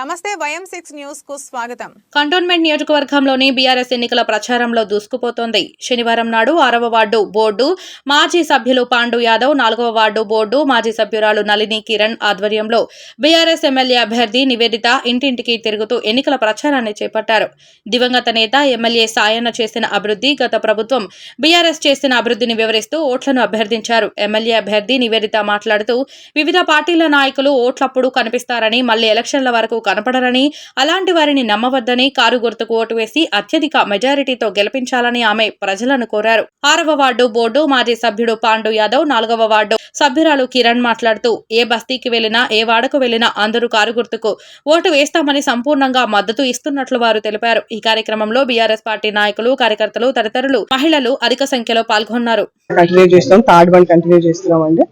నమస్తే YM six న్యూస్కు స్వాగతం. కంటోన్మెంట్ నియోజకవర్గంలోని బీఆర్ఎస్ ఎన్నికల ప్రచారంలో దూసుకుపోతోంది. శనివారం నాడు ఆరవ వార్డు బోర్డు మాజీ సభ్యులు పాండు యాదవ్ నాలుగవ వార్డు బోర్డు మాజీ సభ్యురాలు నళిని కిరణ్ ఆధ్వర్యంలో బీఆర్ఎస్ ఎమ్మెల్యే అభ్యర్థి నివేదిత ఇంటింటికి తిరుగుతూ ఎన్నికల ప్రచారాన్ని చేపట్టారు. దివంగత నేత ఎమ్మెల్యే సాయన్న చేసిన అభివృద్ధి గత ప్రభుత్వం బీఆర్ఎస్ చేసిన అభివృద్ధిని వివరిస్తూ ఓట్లను అభ్యర్థించారు. ఎమ్మెల్యే అభ్యర్థి నివేదిత మాట్లాడుతూ వివిధ పార్టీల నాయకులు ఓట్లప్పుడు కనిపిస్తారని మళ్ళీ ఎలక్షన్ల వరకు కనపడరని అలాంటి వారిని నమ్మవద్దని కారు గుర్తుకు ఓటు వేసి అత్యధిక మెజారిటీతో గెలిపించాలని ఆమె ప్రజలను కోరారు. ఆరవ వార్డు బోర్డు మాజీ సభ్యుడు పాండు యాదవ్ నాలుగవ వార్డు సభ్యురాలు కిరణ్ మాట్లాడుతూ ఏ బస్తీకి వెళ్ళినా ఏ వాడకు వెళ్ళినా అందరూ కారు గుర్తుకు ఓటు వేస్తామని సంపూర్ణంగా మద్దతు ఇస్తున్నట్లు వారు తెలిపారు. ఈ కార్యక్రమంలో బీఆర్ఎస్ పార్టీ నాయకులు కార్యకర్తలు తదితరులు మహిళలు అధిక సంఖ్యలో పాల్గొన్నారు. కంటిన్యూ చేస్తాం థర్డ్ వన్ కంటిన్యూ చేస్తున్నాం అండి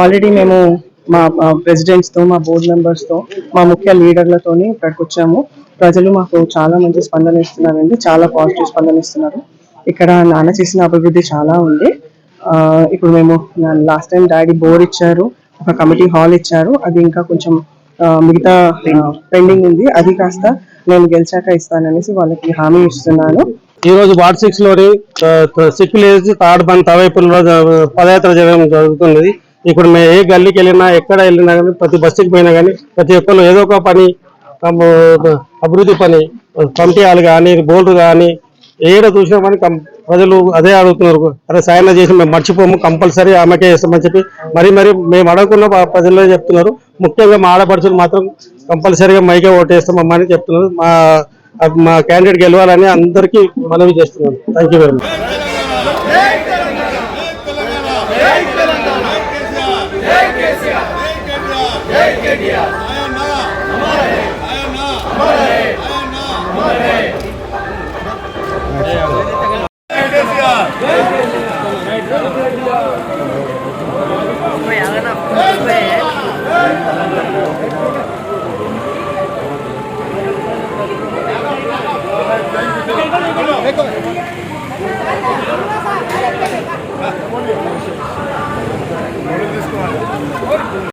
ఆల్రెడీ మేము మా ప్రెసిడెంట్స్తో మా బోర్డు మెంబర్స్తో మా ముఖ్య లీడర్లతో ఇక్కడికి వచ్చాము ప్రజలు మాకు చాలా మంచి స్పందన ఇస్తున్నారండి. చాలా పాజిటివ్ స్పందన ఇస్తున్నారు. ఇక్కడ నాన్న చేసిన అభివృద్ధి చాలా ఉంది. ఆ, ఇప్పుడు మేము లాస్ట్ టైం డాడీ బోర్ ఇచ్చారు ఒక కమిటీ హాల్ ఇచ్చారు. అది ఇంకా కొంచెం మిగతా పెండింగ్ ఉంది. అది కాస్త నేను గెలిచాక ఇస్తాననేసి వాళ్ళకి హామీ ఇస్తున్నాను. ఈ రోజు వార్డ్ సిక్స్లోని సిక్కులేసి విలేజ్ థర్డ్ బండ్ తవైపుల్లో పదయాత్ర జరగడం జరుగుతున్నది. ఇప్పుడు మేము ఏ గల్లీకి వెళ్ళినా ఎక్కడ వెళ్ళినా కానీ ప్రతి బస్సుకి పోయినా కానీ ప్రతి ఒక్కరు ఏదో ఒక పని అభివృద్ధి పని పంపించాలి కానీ బోర్డు కానీ ఏడ చూసినా కానీ కం- ప్రజలు అదే అడుగుతున్నారు. అరే సాయన చేసి మేము మర్చిపోము కంపల్సరీ ఆమెకే వేస్తామని చెప్పి మరి మరి మేము అడగకుండా ప్రజల్లో ప్రజలే చెప్తున్నారు. ముఖ్యంగా మా ఆడపడుచులు మాత్రం కంపల్సరీగా మైకే ఓటేస్తామమ్మా అని చెప్తున్నారు. మా మా క్యాండిడేట్ గెలవాలని అందరికీ మనవి చేస్తున్నాను థ్యాంక్ యూ వెరీ మచ్ हमारे हमारे हमारे